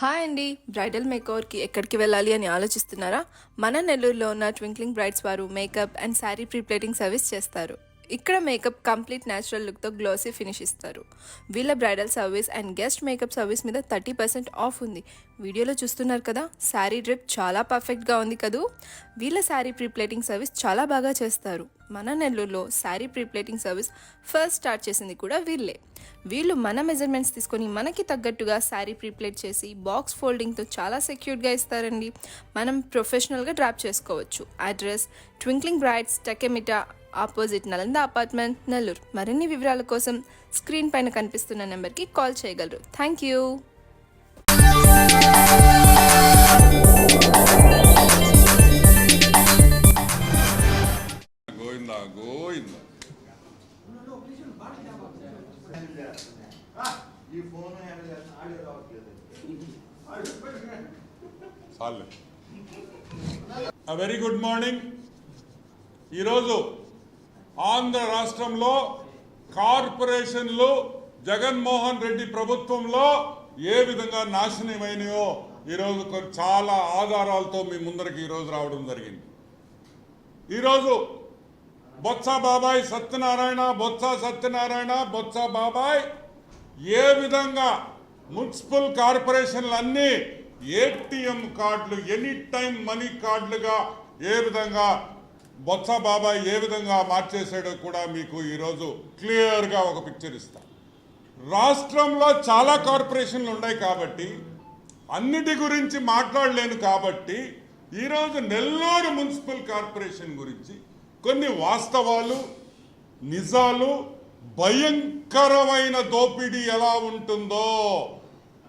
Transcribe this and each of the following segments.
Hi అండి bridal మేకవర్కి ఎక్కడికి వెళ్ళాలి అని ఆలోచిస్తున్నారా? మన నెల్లూరులో ఉన్న ట్వింక్లింగ్ బ్రైడ్స్ వారు makeup and sari prepleating service చేస్తారు. ఇక్కడ మేకప్ కంప్లీట్ న్యాచురల్ లుక్తో గ్లోసీ ఫినిష్ ఇస్తారు. వీళ్ళ bridal service and guest makeup service మీద థర్టీ పర్సెంట్ ఆఫ్ ఉంది. వీడియోలో చూస్తున్నారు కదా శారీ డ్రిప్ చాలా పర్ఫెక్ట్గా ఉంది కదూ? వీళ్ళ శారీ ప్రీప్లేటింగ్ సర్వీస్ చాలా బాగా చేస్తారు. మన నెల్లూరులో saree prepleating service first start చేసింది కూడా వీళ్ళే. వీళ్ళు మన మెజర్మెంట్స్ తీసుకొని మనకి తగ్గట్టుగా శారీ ప్రీప్లేట్ చేసి బాక్స్ ఫోల్డింగ్తో చాలా సెక్యూర్డ్గా ఇస్తారండి. మనం ప్రొఫెషనల్గా డ్రాప్ చేసుకోవచ్చు. Address twinkling brides Tekkemitta opposite Nalanda apartment Nellore. మరిన్ని వివరాల కోసం స్క్రీన్ పైన కనిపిస్తున్న నెంబర్కి కాల్ చేయగలరు. Thank you. గోవింద గోవింద. ఈ ఫోన్ హ్యాండిల్ చేస్తే ఆడియో రావట్లేదు చాలు వెరీ గుడ్ మార్నింగ్ ఈరోజు ఆంధ్ర రాష్ట్రంలో కార్పొరేషన్లు జగన్మోహన్ రెడ్డి ప్రభుత్వంలో ఏ విధంగా నాశనమైనయో ఈరోజు కొన్ని చాలా ఆధారాలతో మీ ముందరికి ఈరోజు రావడం జరిగింది. ఈరోజు బొత్స బాబాయ్ సత్యనారాయణ బొత్స సత్యనారాయణ బొత్స బాబాయ్ ఏ విధంగా మున్సిపల్ కార్పొరేషన్లన్నీ ఏటీఎం కార్డులు ఎనీ టైం మనీ కార్డులుగా ఏ విధంగా బొత్స బాబాయ్ ఏ విధంగా మార్చేసాడో కూడా మీకు ఈరోజు క్లియర్గా ఒక పిక్చర్ ఇస్తా. రాష్ట్రంలో చాలా కార్పొరేషన్లు ఉన్నాయి కాబట్టి అన్నిటి గురించి మాట్లాడలేను కాబట్టి ఈరోజు నెల్లూరు మున్సిపల్ కార్పొరేషన్ గురించి కొన్ని వాస్తవాలు నిజాలు భయంకరమైన దోపిడీ ఎలా ఉంటుందో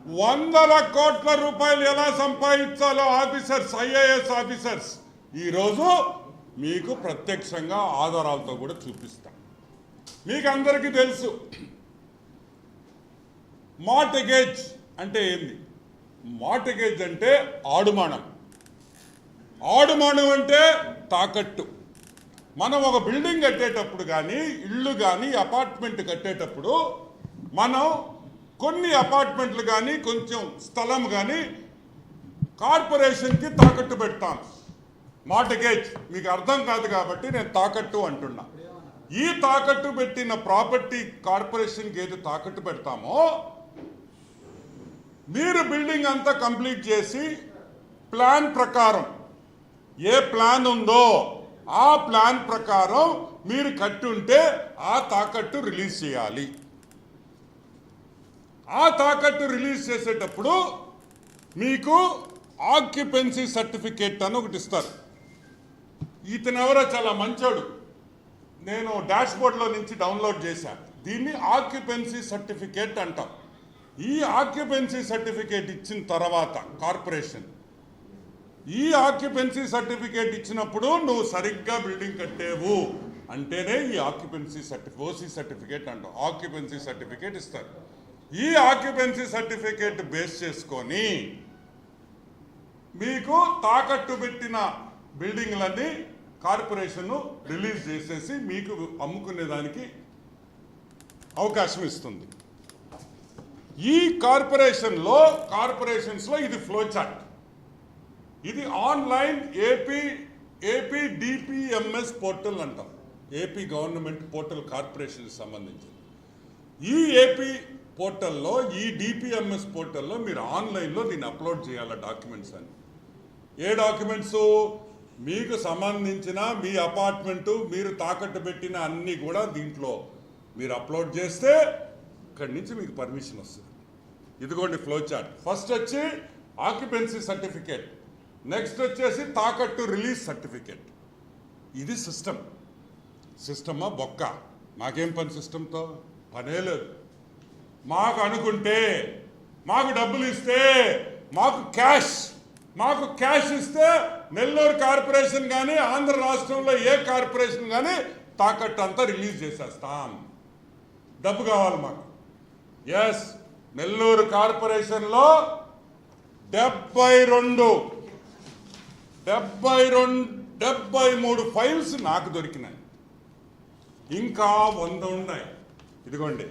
వందల కోట్ల రూపాయలు ఎలా సంపాదించాలో ఆఫీసర్స్ ఐఏఎస్ ఆఫీసర్స్ ఈరోజు మీకు ప్రత్యక్షంగా ఆధారాలతో కూడా చూపిస్తాం. మీకు అందరికీ తెలుసు. మార్టగేజ్ అంటే ఏంది? మార్టగేజ్ అంటే ఆడుమానం. ఆడుమానం అంటే తాకట్టు. మనం ఒక బిల్డింగ్ కట్టేటప్పుడు కానీ ఇల్లు కానీ అపార్ట్మెంట్ కట్టేటప్పుడు మనం కొన్ని అపార్ట్మెంట్లు కానీ కొంచెం స్థలం కానీ కార్పొరేషన్కి తాకట్టు పెడతాం. మార్టగేజ్ మీకు అర్థం కాదు కాబట్టి నేను తాకట్టు అంటున్నా. ఈ తాకట్టు పెట్టిన ప్రాపర్టీ కార్పొరేషన్కి ఏది తాకట్టు పెడతామో మీరు బిల్డింగ్ అంతా కంప్లీట్ చేసి ప్లాన్ ప్రకారం ఏ ప్లాన్ ఉందో ఆ ప్లాన్ ప్రకారం మీరు కట్టుంటే ఆ తాకట్టు రిలీజ్ చేయాలి. ఆ తాకట్టు రిలీజ్ చేసేటప్పుడు మీకు ఆక్యుపెన్సీ సర్టిఫికేట్ అని ఒకటి ఇస్తారు. ఇతనెవరో చాలా మంచోడు. నేను డాష్ బోర్డ్లో నుంచి డౌన్లోడ్ చేశాను దీన్ని ఆక్యుపెన్సీ సర్టిఫికేట్ అంటాం. ఈ ఆక్యుపెన్సీ సర్టిఫికేట్ ఇచ్చిన తర్వాత కార్పొరేషన్ ఈ ఆక్యుపెన్సీ సర్టిఫికేట్ ఇచ్చినప్పుడు నువ్వు సరిగ్గా బిల్డింగ్ కట్టేవు అంటేనే ఈ ఆక్యుపెన్సీ సర్టిఫి ఓసీ సర్టిఫికేట్ అంటాం. ఆక్యుపెన్సీ సర్టిఫికేట్ ఇస్తారు. ఈ ఆక్యుపెన్సీ సర్టిఫికేట్ బేస్ చేసుకొని మీకు తాకట్టు పెట్టిన బిల్డింగ్లన్నీ కార్పొరేషన్ను రిలీజ్ చేసేసి మీకు అమ్ముకునే దానికి అవకాశం ఇస్తుంది. ఈ కార్పొరేషన్లో కార్పొరేషన్స్లో ఇది ఫ్లో చార్ట్ ఇది online AP AP DPMS portal అంటాం. ఏపీ గవర్నమెంట్ పోర్టల్ కార్పొరేషన్కి సంబంధించింది ఈ ఏపీ పోర్టల్లో ఈ డిపిఎంఎస్ పోర్టల్లో మీరు ఆన్లైన్లో దీన్ని అప్లోడ్ చేయాలి డాక్యుమెంట్స్ అని? ఏ డాక్యుమెంట్స్? మీకు సంబంధించిన మీ అపార్ట్మెంటు మీరు తాకట్టు పెట్టిన అన్నీ కూడా దీంట్లో మీరు అప్లోడ్ చేస్తే ఇక్కడి నుంచి మీకు పర్మిషన్ వస్తుంది. ఇదిగోండి ఫ్లో చార్ట్ ఫస్ట్ వచ్చి ఆక్యుపెన్సీ సర్టిఫికేట్ నెక్స్ట్ వచ్చేసి తాకట్టు రిలీజ్ సర్టిఫికేట్ ఇది సిస్టమ్ సిస్టమా బొక్క. మాకేం పని సిస్టమ్తో పనే లేదు. మాకు అనుకుంటే మాకు డబ్బులు ఇస్తే మాకు క్యాష్ మాకు క్యాష్ ఇస్తే నెల్లూరు కార్పొరేషన్ కానీ ఆంధ్ర రాష్ట్రంలో ఏ కార్పొరేషన్ కానీ తాకట్టు అంతా రిలీజ్ చేసేస్తాం. డబ్బు కావాలి మాకు. ఎస్ నెల్లూరు కార్పొరేషన్లో డెబ్బై రెండు డెబ్బై రెండు డెబ్బై మూడు ఫైల్స్ నాకు దొరికినాయి. ఇంకా వంద ఉన్నాయి. ఇదిగోండి.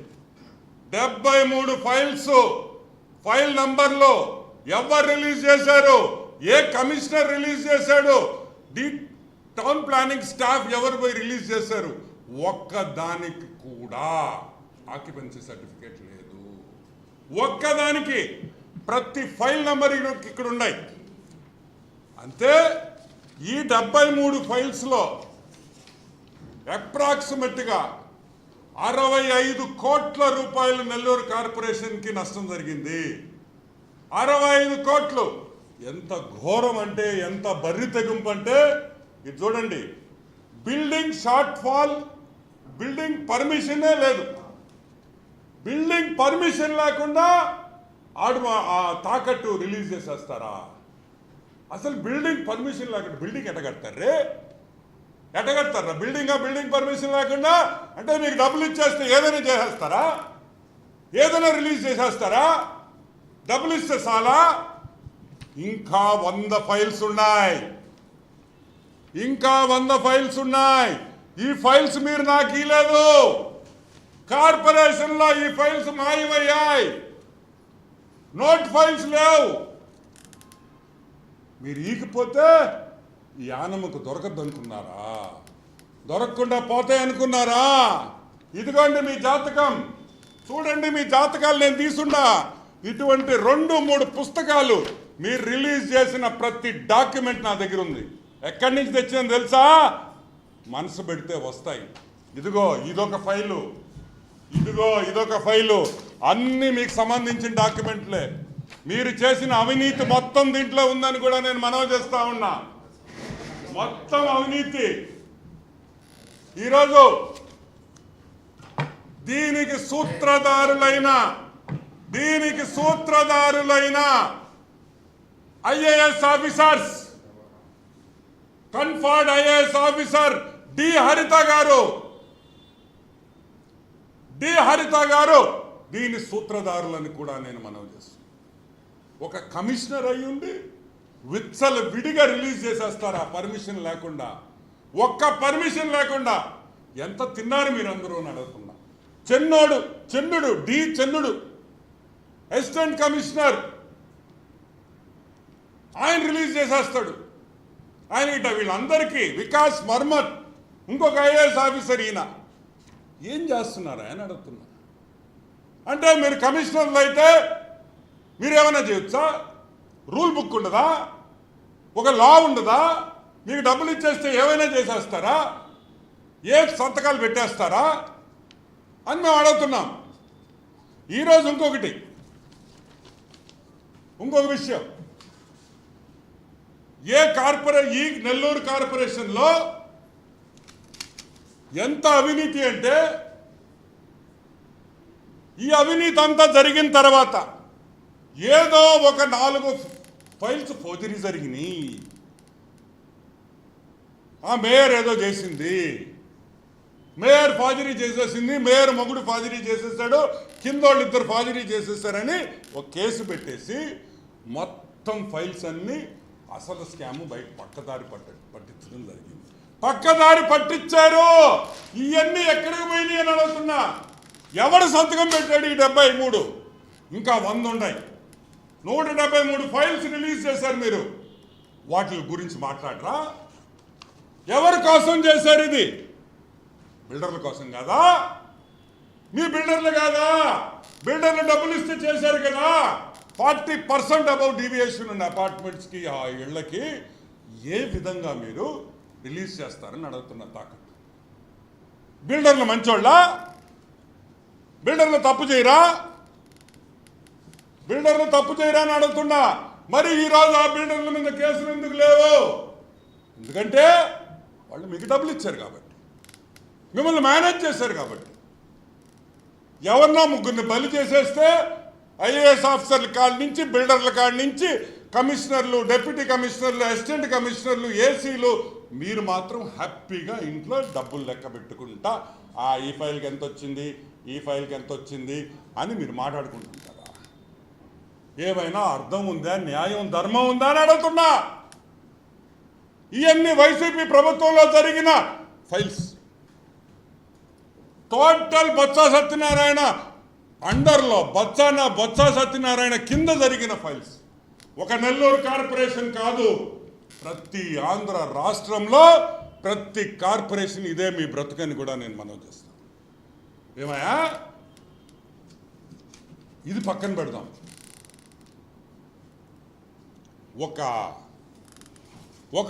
డెబ్బై మూడు ఫైల్స్ ఫైల్ నంబర్లు ఎవరు రిలీజ్ చేశారు? ఏ కమిషనర్ రిలీజ్ చేశాడు? డి టౌన్ ప్లానింగ్ స్టాఫ్ ఎవరు పోయి రిలీజ్ చేశారు? ఒక్క దానికి కూడా ఆక్యుపెన్సీ సర్టిఫికేట్ లేదు. ఒక్కదానికి ప్రతి ఫైల్ నంబర్ ఇక్కడ ఉన్నాయి. అంతే ఈ డెబ్బై మూడు ఫైల్స్లో అప్రాక్సిమేట్గా అరవై ఐదు కోట్ల రూపాయలు నెల్లూరు కార్పొరేషన్కి నష్టం జరిగింది. అరవై ఐదు కోట్లు ఎంత ఘోరం అంటే ఎంత బర్రి తెగింపు అంటే ఇది చూడండి. బిల్డింగ్ షార్ట్ ఫాల్ బిల్డింగ్ పర్మిషనే లేదు. బిల్డింగ్ పర్మిషన్ లేకుండా ఆడు మా- ఆ తాకట్టు రిలీజ్ చేసేస్తారా? అసలు బిల్డింగ్ పర్మిషన్ లేకుండా బిల్డింగ్ ఎట్ట రే ఎట్ట బిల్డింగ్ ఆ బిల్డింగ్ పర్మిషన్ లేకుండా? అంటే మీకు డబ్బులు ఇచ్చేస్తే ఏదైనా చేసేస్తారా? ఏదైనా రిలీజ్ చేసేస్తారా? డబ్బులు ఇస్తే చాలా ఇంకా వంద ఫైల్స్ ఉన్నాయి. ఇంకా వంద ఫైల్స్ ఉన్నాయి. ఈ ఫైల్స్ మీరు నాకు ఇలేదు కార్పొరేషన్లో ఈ ఫైల్స్ మాయమయ్యాయి. నోట్ ఫైల్స్ లేవు. మీరు ఈకపోతే ఈ ఆనమ్మకు దొరకద్దు అనుకున్నారా దొరకకుండా పోతాయి అనుకున్నారా? ఇదిగోండి మీ జాతకం. చూడండి మీ జాతకాలు నేను తీసుండా. ఇటువంటి రెండు మూడు పుస్తకాలు మీరు రిలీజ్ చేసిన ప్రతి డాక్యుమెంట్ నా దగ్గర ఉంది. ఎక్కడి నుంచి తెచ్చిందని తెలుసా? మనసు పెడితే వస్తాయి. ఇదిగో ఇదొక ఫైలు. ఇదిగో ఇదొక ఫైలు. అన్నీ మీకు సంబంధించిన డాక్యుమెంట్లే. మీరు చేసిన అవినీతి మొత్తం దీంట్లో ఉందని కూడా నేను మనవి చేస్తా ఉన్నా. మొత్తం అవినీతి. ఈరోజు దీనికి సూత్రధారులైన దీనికి సూత్రధారులైన IAS officers conferred IAS officer D Haritha garu. D Haritha గారు దీని సూత్రధారులని కూడా నేను మనవి చేస్తున్నాను ఒక కమిషనర్ అయి ఉండి విత్సల విడిగా రిలీజ్ చేసేస్తారా పర్మిషన్ లేకుండా. ఒక్క పర్మిషన్ లేకుండా ఎంత తిన్నారు మీరందరూ అని అడుగుతున్నా. Chennodu Chennudu D Chennudu assistant commissioner ఆయన రిలీజ్ చేసేస్తాడు. ఆయన ఇట వీళ్ళందరికీ వికాస్ మర్మత్ ఇంకొక ఐఏఎస్ ఆఫీసర్ ఈయన. ఏం చేస్తున్నారు? ఆయన అడుగుతున్నా అంటే మీరు కమిషనర్లు అయితే మీరేమైనా చేయొచ్చా? రూల్ బుక్ ఉండదా? ఒక లా ఉండదా? మీకు డబ్బులు ఇచ్చేస్తే ఏమైనా చేసేస్తారా? ఏ సంతకాలు పెట్టేస్తారా? అని మేము అడుగుతున్నాం. ఈరోజు ఇంకొకటి. ఇంకొక విషయం. ఏ కార్పొరే ఈ నెల్లూరు కార్పొరేషన్లో ఎంత అవినీతి అంటే ఈ అవినీతి అంతా జరిగిన తర్వాత ఏదో ఒక నాలుగు ఫైల్స్ ఫోర్జరీ జరిగినాయి. ఆ మేయర్ ఏదో చేసింది. మేయర్ ఫాజరీ చేసేసింది మేయర్ మొగుడు ఫాజరీ చేసేసాడు కింద వాళ్ళు ఇద్దరు ఫాజరీ చేసేసారని ఒక కేసు పెట్టేసి మొత్తం ఫైల్స్ అన్నీ అసలు స్కామ్ బయట పక్కదారి పట్ట పట్టించడం జరిగింది. పక్కదారి పట్టించారు! ఇవన్నీ ఎక్కడికి పోయినాయి అని అడుగుతున్నా. ఎవడు సంతకం పెట్టాడు ఈ డెబ్బై మూడు? ఇంకా వంద ఉన్నాయి నూట డెబ్బై మూడు ఫైల్స్ రిలీజ్ చేశారు మీరు. వాటి గురించి మాట్లాడరా? ఎవరి కోసం చేశారు ఇది? బిల్డర్ల కోసం కాదా? మీ బిల్డర్లు కాదా? బిల్డర్లు డబ్బులు ఇస్తే చేశారు కదా? ఫార్టీ పర్సెంట్ అబౌవ్ డీవియేషన్ ఉన్న అపార్ట్మెంట్స్కి ఆ ఇళ్ళకి ఏ విధంగా మీరు రిలీజ్ చేస్తారని అడుగుతున్న తాకట్టు. బిల్డర్లు మంచోళ్ళ? బిల్డర్లు తప్పు చేయరా? బిల్డర్లు తప్పు చేయరా అని అడుగుతున్నా. మరి ఈరోజు ఆ బిల్డర్ల మీద కేసులు ఎందుకు లేవు? ఎందుకంటే వాళ్ళు మీకు డబ్బులు ఇచ్చారు కాబట్టి. మిమ్మల్ని మేనేజ్ చేశారు కాబట్టి. ఎవరన్నా ముగ్గురిని బలి చేసేస్తే ఐఏఎస్ ఆఫీసర్ల కాడి నుంచి బిల్డర్ల కాడి నుంచి కమిషనర్లు డిప్యూటీ కమిషనర్లు అసిస్టెంట్ కమిషనర్లు ఏసీలు మీరు మాత్రం హ్యాపీగా ఇంట్లో డబ్బులు లెక్క పెట్టుకుంటా ఆ ఈ ఫైల్కి ఎంత వచ్చింది ఈ ఫైల్కి ఎంత వచ్చింది అని మీరు మాట్లాడుకుంటుంటారా ఏమైనా అర్థం ఉందా? న్యాయం ధర్మం ఉందా అని అడుగుతున్నా. ఇవన్నీ వైసీపీ ప్రభుత్వంలో జరిగిన ఫైల్స్. టోటల్ బొత్స సత్యనారాయణ అండర్లో బొత్సాన బొత్స సత్యనారాయణ కింద జరిగిన ఫైల్స్. ఒక నెల్లూరు కార్పొరేషన్ కాదు ప్రతి ఆంధ్ర రాష్ట్రంలో ప్రతి కార్పొరేషన్ ఇదే మీ బ్రతుకని కూడా నేను మనవి చేస్తాను ఏమయ్యా? ఇది పక్కన పెడదాం. ఒక ఒక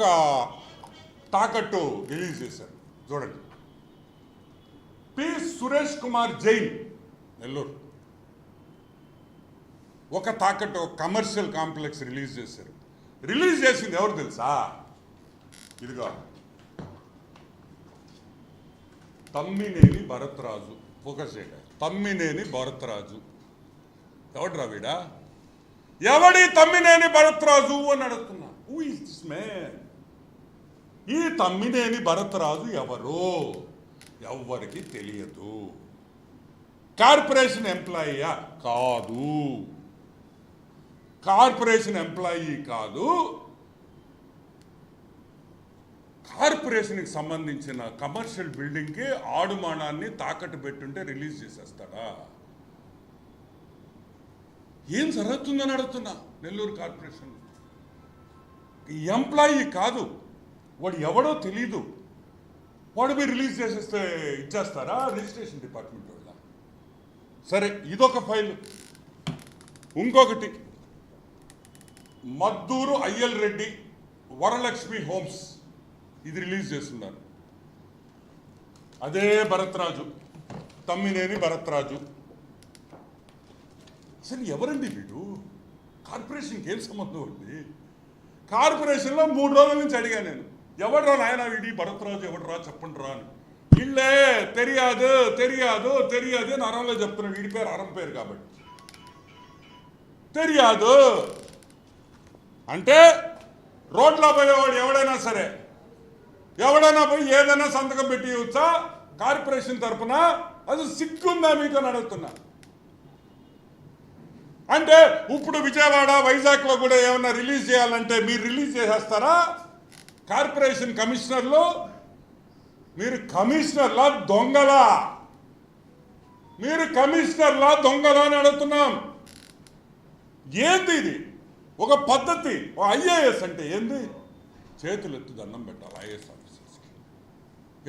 తాకట్టు రిలీజ్ చేశారు. చూడండి. పి సురేష్ కుమార్ జైన్. నెల్లూరు. ఒక తాకట్టు ఒక కమర్షియల్ కాంప్లెక్స్ రిలీజ్ చేశారు. రిలీజ్ చేసింది ఎవరు తెలుసా? ఇదిగా. తమ్మినేని భరత్రాజు. ఫోకస్ చేయడం. తమ్మినేని భరత్రాజు. ఎవడ్రా వీడా? ఎవడి తమ్మినేని భరత్రాజు అని అడుగుతున్నా. హూ ఇస్ దిస్ మ్యాన్ ఈ తమ్మినేని భరత్రాజు ఎవరు? ఎవ్వరికి తెలియదు. కార్పొరేషన్ ఎంప్లాయీయా? కాదు. కార్పొరేషన్ ఎంప్లాయీ కాదు. కార్పొరేషన్కి సంబంధించిన కమర్షియల్ బిల్డింగ్కి ఆడుమానాన్ని తాకట్టు పెట్టుంటే రిలీజ్ చేసేస్తాడా? ఏం జరుగుతుందని అడుగుతున్నా నెల్లూరు కార్పొరేషన్. ఎంప్లాయీ కాదు. వాడు ఎవడో తెలీదు. వాడు మీరు రిలీజ్ చేసేస్తే ఇచ్చేస్తారా? రిజిస్ట్రేషన్ డిపార్ట్మెంట్ సరే ఇదొక ఫైల్. ఇంకొకటి. మద్దూరు అయ్యల్ రెడ్డి వరలక్ష్మి హోమ్స్. ఇది రిలీజ్ చేస్తున్నారు. అదే భరత్రాజు తమ్మినేని భరత్రాజు. అసలు ఎవరండి వీడు? కార్పొరేషన్కి ఏం సంబంధం ఉంది కార్పొరేషన్లో మూడు రోజుల నుంచి అడిగా నేను. ఎవడ్రా నాయన వీడి? భరత్రాజు ఎవడ్రా? చెప్పండి రా అని. ఇల్లే తెలియదు తెలియదు తెలియదు అని అరంలో చెప్తున్నా వీడి పేరు అరం పేరు కాబట్టి. తెలియదు. అంటే రోడ్లో పోయేవాడు ఎవడైనా సరే ఎవడైనా పోయి ఏదైనా సంతకం పెట్టి ఇవ్వచ్చా? కార్పొరేషన్ తరపున అది సిగ్గుందా మీకు అని అడుగుతున్నా. అంటే ఇప్పుడు విజయవాడ వైజాగ్లో కూడా ఏమైనా రిలీజ్ చేయాలంటే మీరు రిలీజ్ చేసేస్తారా? కార్పొరేషన్ కమిషనర్లు మీరు కమిషనర్లా దొంగలా. మీరు కమిషనర్లా దొంగలా అని అడుగుతున్నాం. ఏంది ఇది? ఒక పద్ధతి ఒక ఐఏఎస్ అంటే ఏంది? చేతులు ఎత్తి దండం పెట్టాలి ఐఏఎస్ ఆఫీసర్స్కి.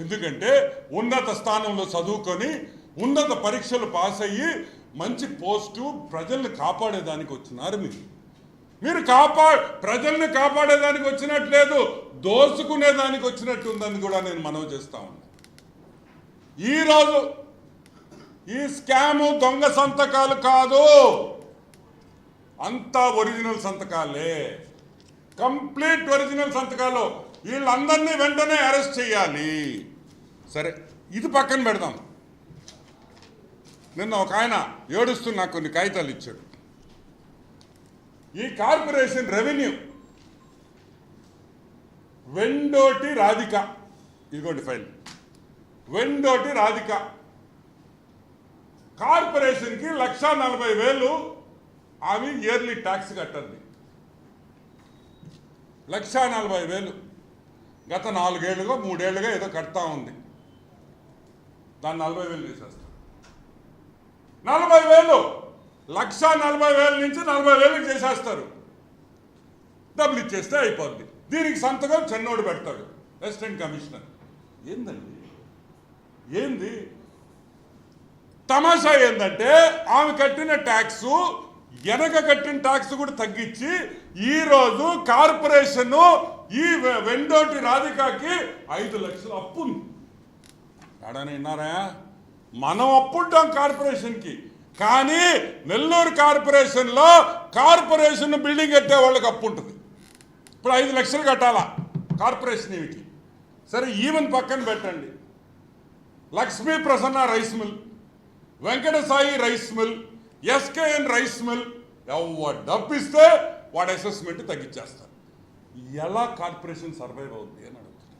ఎందుకంటే ఉన్నత స్థానంలో చదువుకొని ఉన్నత పరీక్షలు పాస్ అయ్యి మంచి పోస్టు ప్రజల్ని కాపాడేదానికి వచ్చినారు మీరు. మీరు కాపా ప్రజల్ని కాపాడేదానికి వచ్చినట్లేదు దోసుకునేదానికి వచ్చినట్టు ఉందని కూడా నేను మనవి చేస్తా ఉన్నా. ఈరోజు ఈ స్కాము దొంగ సంతకాలు కాదు. అంతా ఒరిజినల్ సంతకాలే. కంప్లీట్ ఒరిజినల్ సంతకాలు. వీళ్ళందరినీ వెంటనే అరెస్ట్ చేయాలి. సరే ఇది పక్కన పెడదాం. నిన్న ఒక ఆయన ఏడుస్తూ నాకు కొన్ని కాగితాలు ఇచ్చాడు. ఈ కార్పొరేషన్ రెవెన్యూ. వెండోటి రాధిక. ఇదిగోండి ఫైల్. వెండోటి రాధిక. కార్పొరేషన్కి లక్ష నలభై వేలు ఆమె ఇయర్లీ ట్యాక్స్ కట్టండి లక్ష నలభై వేలు. గత నాలుగేళ్ళుగా మూడేళ్ళుగా ఏదో కడతా ఉంది. దాన్ని నలభై వేలు తీసేస్తాం నలభై వేలు! లక్ష నలభై వేల నుంచి నలభై వేలకు చేసేస్తారు. డబ్బులు ఇచ్చేస్తే అయిపోద్ది. దీనికి సంతకం చెన్నోడు పెడతాడు అసిస్టెంట్ కమిషనర్ ఏందండి? ఏంది? తమాషా ఏంటంటే ఆమె కట్టిన ట్యాక్స్ వెనక కట్టిన ట్యాక్స్ కూడా తగ్గించి ఈ రోజు కార్పొరేషన్ ఈ వె- వెండోటి రాధికాకి ఐదు లక్షల అప్పు ఉంది ఎడని విన్నారా? మనం అప్పుంటాం కార్పొరేషన్కి. కానీ నెల్లూరు కార్పొరేషన్లో కార్పొరేషన్ బిల్డింగ్ కట్టే వాళ్ళకి అప్పు ఉంటుంది. ఇప్పుడు ఐదు లక్షలు కట్టాలా కార్పొరేషన్ ఇవికి సరే ఈవెన్ పక్కన పెట్టండి. Lakshmi Prasanna rice mill Venkata Sai rice mill SKN rice mill ఎవరు డబ్బిస్తే వాడు అసెస్మెంట్ తగ్గించేస్తారు. ఎలా కార్పొరేషన్ సర్వైవ్ అవుతుంది అని అడుగుతుంది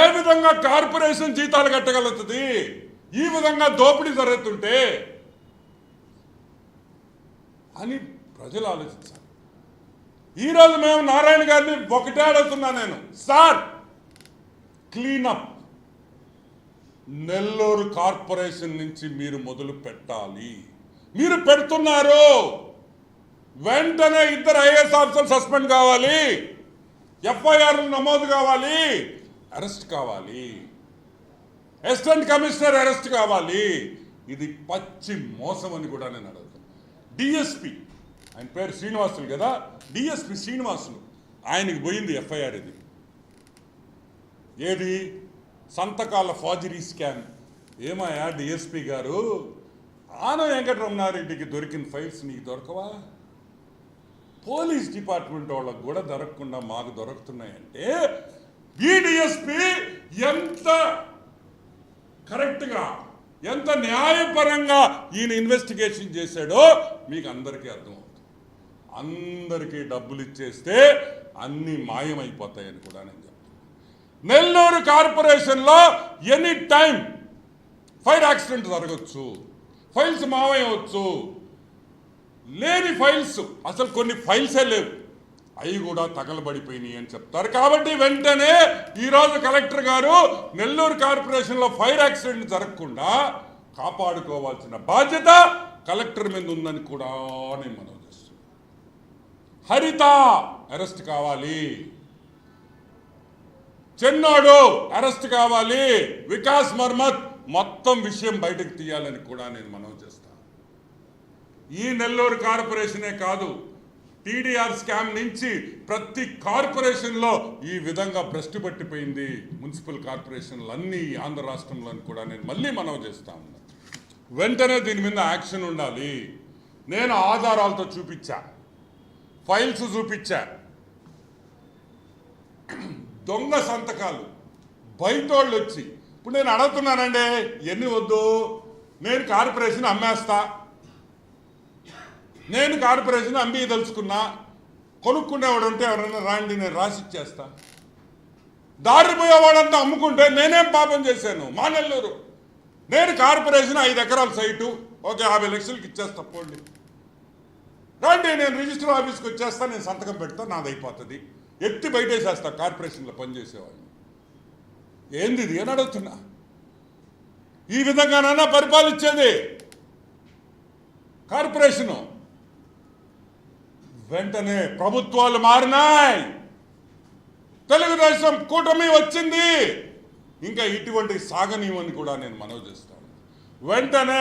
ఏ విధంగా కార్పొరేషన్ జీతాలు కట్టగలుగుతుంది? ఈ విధంగా దోపిడీ జరుగుతుంటే అని ప్రజలు ఆలోచించాలి. ఈరోజు మేము నారాయణ గారిని ఒకటే అడుగుతున్నా నేను. సార్ క్లీనప్ నెల్లూరు కార్పొరేషన్ నుంచి మీరు మొదలు పెట్టాలి. మీరు పెడుతున్నారు. వెంటనే ఇద్దరు ఐఏఎస్ ఆఫీసర్ సస్పెండ్ కావాలి. ఎఫ్ఐఆర్ నమోదు కావాలి. అరెస్ట్ కావాలి. అసిస్టెంట్ కమిషనర్ అరెస్ట్ కావాలి. ఇది పచ్చి మోసం అని కూడా నేను అడుగుతాను. డిఎస్పి ఆయన పేరు శ్రీనివాసులు కదా? డిఎస్పి శ్రీనివాసులు ఆయనకి పోయింది ఎఫ్ఐఆర్ ఇది. ఏది? సంతకాల ఫాజిరీ స్కామ్. ఏమయ్యా డిఎస్పి గారు? ఆన వెంకటరమణారెడ్డికి దొరికిన ఫైల్స్ నీకు దొరకవా? పోలీస్ డిపార్ట్మెంట్ వాళ్ళకు కూడా దొరకకుండా మాకు దొరుకుతున్నాయంటే ఈ డిఎస్పి ఎంత కరెక్ట్గా ఎంత న్యాయపరంగా ఈయన ఇన్వెస్టిగేషన్ చేశాడో మీకు అందరికీ అర్థమవుతుంది. అందరికీ డబ్బులు ఇచ్చేస్తే అన్నీ మాయమైపోతాయని కూడా నేను చెప్తాను నెల్లూరు కార్పొరేషన్లో ఎనీ టైం ఫైర్ యాక్సిడెంట్ జరగచ్చు ఫైల్స్ మావయ్యవచ్చు లేని ఫైల్స్ అసలు కొన్ని ఫైల్సే లేవు. అవి కూడా తగలబడిపోయినాయి అని చెప్తారు. కాబట్టి వెంటనే ఈరోజు కలెక్టర్ గారు నెల్లూరు కార్పొరేషన్లో ఫైర్ యాక్సిడెంట్ జరగకుండా కాపాడుకోవాల్సిన బాధ్యత కలెక్టర్ మీద ఉందని కూడా నేను మనం చేస్తున్నాను. హరిత అరెస్ట్ కావాలి. చెన్నాడు అరెస్ట్ కావాలి. వికాస్ మర్మత్ మొత్తం విషయం బయటకు తీయాలని కూడా నేను మనవి చేస్తాను. ఈ నెల్లూరు కార్పొరేషనే కాదు టీడీఆర్ స్కామ్ నుంచి ప్రతి కార్పొరేషన్లో ఈ విధంగా భ్రష్టు పట్టిపోయింది. మున్సిపల్ కార్పొరేషన్లు అన్నీ ఆంధ్ర రాష్ట్రంలో కూడా నేను మళ్ళీ మనవి చేస్తా ఉన్నాను వెంటనే దీని మీద యాక్షన్ ఉండాలి. నేను ఆధారాలతో చూపించా. ఫైల్స్ చూపించా. దొంగ సంతకాలు. బయటోళ్ళు వచ్చి ఇప్పుడు నేను అడుగుతున్నానండి ఎన్ని వద్దు? నేను కార్పొరేషన్ అమ్మేస్తా. నేను కార్పొరేషన్ అమ్మి తలుచుకున్నా కొనుక్కునేవాడు ఉంటే ఎవరైనా రాండి నేను రాసిచ్చేస్తా. దారి పోయేవాడంతా అమ్ముకుంటే నేనేం పాపం చేశాను? మా నెల్లూరు. నేను కార్పొరేషన్ ఐదు ఎకరాల సైటు ఓకే యాభై లక్షలకి ఇచ్చేస్తా పోండి. రండి నేను రిజిస్టర్ ఆఫీస్కి వచ్చేస్తా నేను సంతకం పెడతా నాది అయిపోతుంది. ఎత్తి బయటేసేస్తా కార్పొరేషన్లో పనిచేసేవాడిని. ఏంది ఇది? అని అడుగుతున్నా. ఈ విధంగానన్నా పరిపాలించేది కార్పొరేషను. వెంటనే ప్రభుత్వాలు మారినాయి. తెలుగుదేశం కూటమి వచ్చింది. ఇంకా ఇటువంటి సాగనీయమని కూడా నేను మనవి చేస్తాను. వెంటనే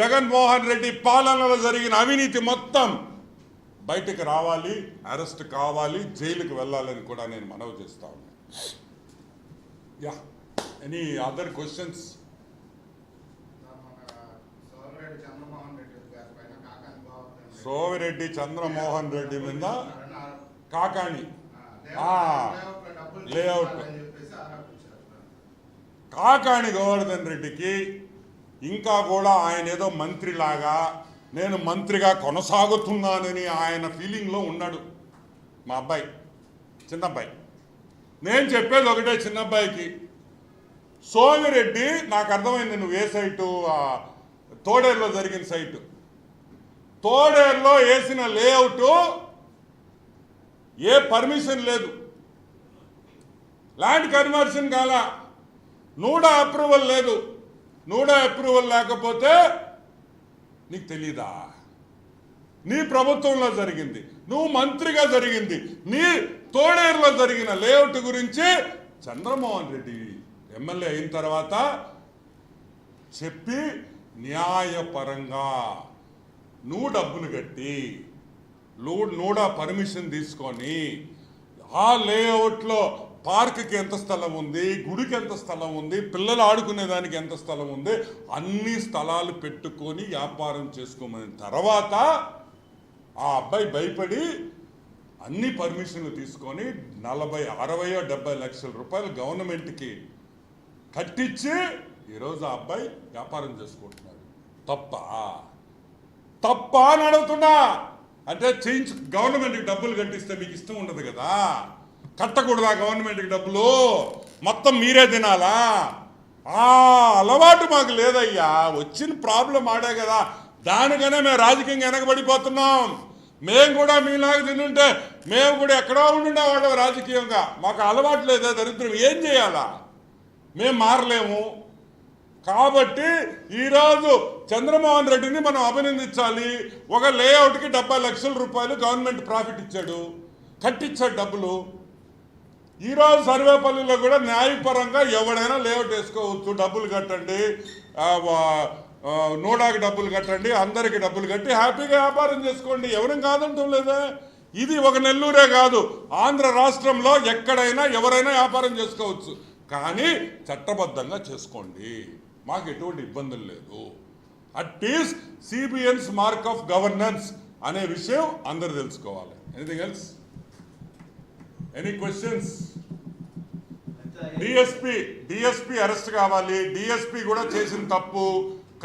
జగన్మోహన్ రెడ్డి పాలనలో జరిగిన అవినీతి మొత్తం బయటకు రావాలి అరెస్ట్ కావాలి జైలుకు వెళ్ళాలని కూడా నేను మనవి చేస్తా ఉన్నాను. Yeah any other questions Somireddy Chandramohan Reddy garu పైన కాకాని బాగుంటుంది సోమిరెడ్డి చంద్రమోహన్ రెడ్డి మీద కాకాణి. లేఅవుట్. కాకాణి గోవర్ధన్ రెడ్డికి ఇంకా కూడా ఆయన ఏదో మంత్రిలాగా నేను మంత్రిగా కొనసాగుతున్నానని ఆయన ఫీలింగ్లో ఉన్నాడు మా అబ్బాయి చిన్నబ్బాయి. నేను చెప్పేది ఒకటే చిన్నబ్బాయికి సోమిరెడ్డి నాకు అర్థమైంది నువ్వు ఏ సైటు తోడేరులో జరిగిన సైటు. తోడేరులో వేసిన లేఅవుట్ ఏ పర్మిషన్ లేదు. ల్యాండ్ కన్వర్షన్ కాల నూడా అప్రూవల్ లేదు. నూడా అప్రూవల్ లేకపోతే నీకు తెలీదా? నీ ప్రభుత్వంలో జరిగింది నువ్వు మంత్రిగా జరిగింది నీ తోడేరులో జరిగిన లేఅవుట్ గురించి చంద్రమోహన్ రెడ్డి ఎమ్మెల్యే అయిన తర్వాత చెప్పి న్యాయపరంగా నువ్వు డబ్బులు కట్టి నువ్వు నూడా పర్మిషన్ తీసుకొని ఆ లేఅవుట్లో పార్క్కి ఎంత స్థలం ఉంది గుడికి ఎంత స్థలం ఉంది పిల్లలు ఆడుకునే దానికి ఎంత స్థలం ఉంది అన్ని స్థలాలు పెట్టుకొని వ్యాపారం చేసుకోమని తర్వాత ఆ అబ్బాయి భయపడి అన్ని పర్మిషన్లు తీసుకొని నలభై అరవయో డెబ్బై లక్షల రూపాయలు గవర్నమెంట్కి కట్టించి ఈరోజు ఆ అబ్బాయి వ్యాపారం చేసుకుంటున్నాడు. తప్ప తప్ప అని అడుగుతున్నా. అంటే చేయించు గవర్నమెంట్కి డబ్బులు కట్టిస్తే మీకు ఇష్టం ఉండదు కదా. కట్టకూడదా గవర్నమెంట్కి డబ్బులు? మొత్తం మీరే తినాలా? ఆ అలవాటు మాకు లేదయ్యా. వచ్చిన ప్రాబ్లం ఆడే కదా. దానికనే మేము రాజకీయంగా వెనకబడిపోతున్నాం. మేము కూడా మీలాగా తినుంటే మేము కూడా ఎక్కడో ఉండుండే వాళ్ళం రాజకీయంగా. మాకు అలవాటు లేదా దరిద్రం. ఏం చేయాలా? మేము మారలేము. కాబట్టి ఈరోజు చంద్రమోహన్ రెడ్డిని మనం అభినందించాలి. ఒక లేఅవుట్కి డెబ్బై లక్షల రూపాయలు గవర్నమెంట్ ప్రాఫిట్ ఇచ్చాడు. కట్టించాడు డబ్బులు. ఈరోజు సర్వేపల్లిలో కూడా న్యాయపరంగా ఎవడైనా లేఅవుట్ వేసుకోవచ్చు. డబ్బులు కట్టండి. నూడాకి నోడాకి డబ్బులు కట్టండి. అందరికి డబ్బులు కట్టి హ్యాపీగా వ్యాపారం చేసుకోండి. ఎవరేం కాదంటం లేదా. ఇది ఒక నెల్లూరే కాదు. ఆంధ్ర రాష్ట్రంలో ఎక్కడైనా ఎవరైనా వ్యాపారం చేసుకోవచ్చు. కానీ చట్టబద్ధంగా చేసుకోండి. మాకు ఎటువంటి ఇబ్బందులు లేదు. At least CBN's mark of governance అనే విషయం అందరు తెలుసుకోవాలి. Anything else any questions DSP DSP arrest కావాలి. డిఎస్పి కూడా చేసిన తప్పు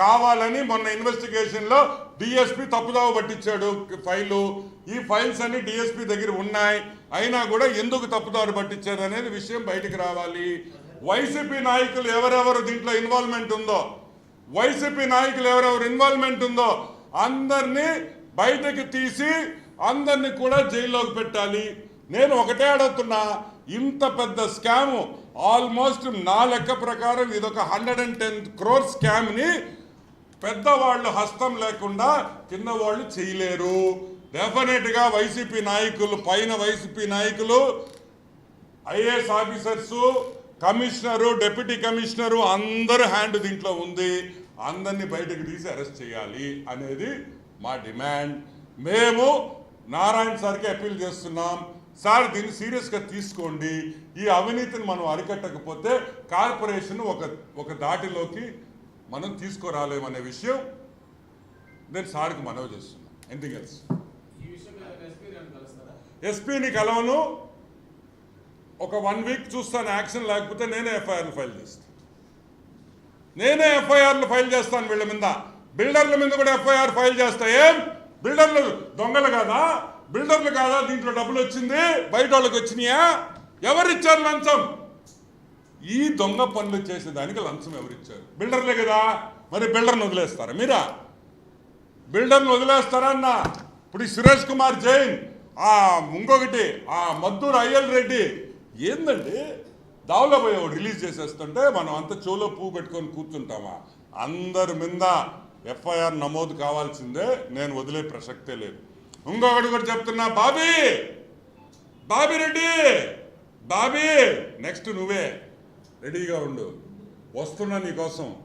కావాలని మొన్న ఇన్వెస్టిగేషన్లో డిఎస్పి తప్పుదావ పట్టించాడు ఫైలు. ఈ ఫైల్స్ అన్ని డిఎస్పి దగ్గర ఉన్నాయి. అయినా కూడా ఎందుకు తప్పుదారు పట్టించారు అనేది విషయం బయటికి రావాలి. వైసీపీ నాయకులు ఎవరెవరు దీంట్లో ఇన్వాల్వ్మెంట్ ఉందో వైసీపీ నాయకులు ఎవరెవరు ఇన్వాల్వ్మెంట్ ఉందో అందరినీ బయటకు తీసి అందరినీ కూడా జైల్లోకి పెట్టాలి. నేను ఒకటే అడుగుతున్నా ఇంత పెద్ద స్కాము ఆల్మోస్ట్ నా లెక్క ప్రకారం ఇదొక హండ్రెడ్ అండ్ టెన్ క్రోర్ స్కామ్ని పెద్దవాళ్ళు హస్తం లేకుండా కింద వాళ్ళు చేయలేరు. డెఫినెట్గా వైసీపీ నాయకులు పైన వైసీపీ నాయకులు IAS officers commissioner deputy commissioner అందరు హ్యాండ్ దీంట్లో ఉంది. అందరినీ బయటకు తీసి అరెస్ట్ చేయాలి అనేది మా డిమాండ్. మేము నారాయణ సార్కి అప్పీల్ చేస్తున్నాం. సార్ దీన్ని సీరియస్గా తీసుకోండి. ఈ అవినీతిని మనం అరికట్టకపోతే కార్పొరేషన్ ఒక ఒక దాటిలోకి మనం తీసుకురాలేమనే విషయం నేను సార్కి మనవి చేస్తున్నాం ఎనీథింగ్ ఎల్స్ ఎస్పీని కలవను. ఒక వన్ వీక్ చూస్తాను యాక్షన్ లేకపోతే నేనే ఎఫ్ఐఆర్లు ఫైల్ చేస్తాను. నేనే ఎఫ్ఐఆర్లు ఫైల్ చేస్తాను వీళ్ళ మీద. బిల్డర్ల మీద కూడా ఎఫ్ఐఆర్ ఫైల్ చేస్తా. ఏం? బిల్డర్లు దొంగలు కాదా? బిల్డర్లు కాదా? దీంట్లో డబ్బులు వచ్చింది. బయట వాళ్ళకి వచ్చినాయా? ఎవరిచ్చారు లంచం? ఈ దొంగ పనులు చేసేదానికి లంచం ఎవరిచ్చారు? బిల్డర్లే కదా. మరి బిల్డర్ని వదిలేస్తారా? మీరా? బిల్డర్ని వదిలేస్తారా అన్న? ఇప్పుడు సురేష్ కుమార్ జైన్ ఆ ఇంకొకటి ఆ మద్దూరు అయ్యల్ రెడ్డి ఏందండి? దావులో ఒకటి రిలీజ్ చేసేస్తుంటే మనం అంత చెవులో పువ్వు పెట్టుకొని కూర్చుంటామా? అందరి మీద ఎఫ్ఐఆర్ నమోదు కావాల్సిందే నేను వదిలే ప్రసక్తే లేదు. ఇంకొకటి కూడా చెప్తున్నా బాబీ! బాబీ రెడ్డి! బాబీ! నెక్స్ట్ నువ్వే. రెడీగా ఉండు. వస్తున్నా నీకోసం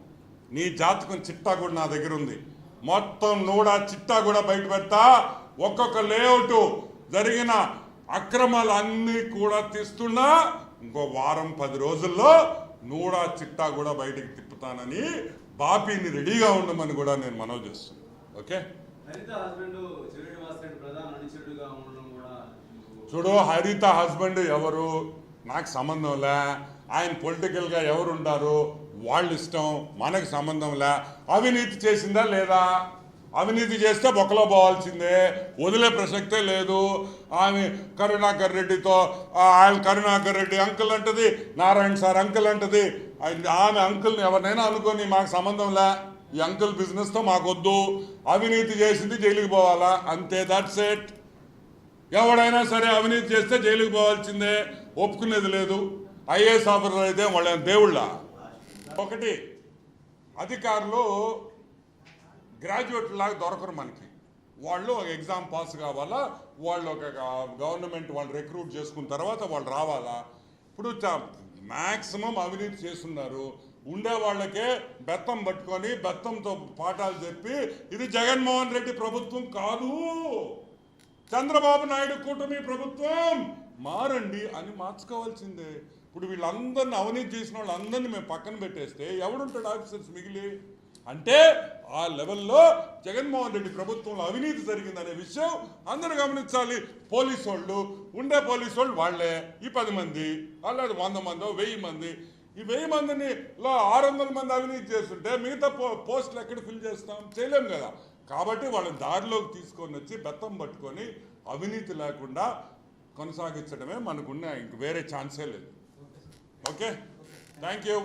నీ జాతకం చిట్టా కూడా నా దగ్గర ఉంది. మొత్తం నూడా చిట్టా కూడా బయట పెడతా. ఒక్కొక్క లేఅవుట్ జరిగిన అక్రమాలు అన్నీ కూడా తీస్తున్నా ఇంకో వారం పది రోజుల్లో నూడా చిట్టా కూడా బయటికి తిప్పుతానని బాపీని రెడీగా ఉండమని కూడా నేను మనవి చేస్తున్నాను ఓకే? చూడు హరిత హస్బెండ్ ఎవరు? నాకు సంబంధం లే. ఆయన పొలిటికల్గా ఎవరు ఉంటారు వాళ్ళ ఇష్టం మనకు సంబంధం లే. అవినీతి చేసిందా లేదా? అవినీతి చేస్తే బొక్కలో పోవాల్సిందే. వదిలే ప్రసక్తే లేదు. ఆమె కరుణాకర్ రెడ్డితో ఆ, ఆయన కరుణాకర్ రెడ్డి అంకుల్ అంటది నారాయణ సార్ అంకుల్ అంటది. ఆమె అంకుల్ని ఎవరినైనా అనుకొని మాకు సంబంధం లే. ఈ అంకుల్ బిజినెస్తో మాకొద్దు. అవినీతి చేసింది జైలుకి పోవాలా? అంతే దట్స్ ఎట్ ఎవడైనా సరే అవినీతి చేస్తే జైలుకి పోవాల్సిందే. ఒప్పుకునేది లేదు. ఐఏఎస్ ఆఫీసర్ అయితే వాళ్ళ దేవుళ్ళ. ఒకటి అధికారులు గ్రాడ్యుయేట్ లాగా దొరకరు మనకి. వాళ్ళు ఒక ఎగ్జామ్ పాస్ కావాలా వాళ్ళు ఒక గవర్నమెంట్ వాళ్ళు రిక్రూట్ చేసుకున్న తర్వాత వాళ్ళు రావాలా? ఇప్పుడు మ్యాక్సిమం అవినీతి చేస్తున్నారు. ఉండే వాళ్ళకే బెత్తం పట్టుకొని బెత్తంతో పాఠాలు చెప్పి ఇది జగన్మోహన్ రెడ్డి ప్రభుత్వం కాదు. చంద్రబాబు నాయుడు కూటమి ప్రభుత్వం. మారండి అని మార్చుకోవాల్సిందే. ఇప్పుడు వీళ్ళందరిని అవినీతి చేసిన వాళ్ళందరినీ మేము పక్కన పెట్టేస్తే ఎవడుంటాడు ఆఫీసర్స్ మిగిలి? అంటే ఆ లెవెల్లో జగన్మోహన్ రెడ్డి ప్రభుత్వంలో అవినీతి జరిగిందనే విషయం అందరూ గమనించాలి. పోలీసు వాళ్ళు ఉండే పోలీసు వాళ్ళు. వాళ్ళే ఈ పది మంది అలాగే వంద మందో వెయ్యి మంది. ఈ వెయ్యి మందిని లో ఆరు వందల మంది అవినీతి చేస్తుంటే మిగతా పో పోస్టులు ఎక్కడ ఫిల్ చేస్తాం? చేయలేం కదా. కాబట్టి వాళ్ళని దారిలోకి తీసుకొని వచ్చి బెత్తం పట్టుకొని అవినీతి లేకుండా కొనసాగించడమే మనకున్న ఇంక వేరే ఛాన్సే లేదు. ఓకే? Thank you.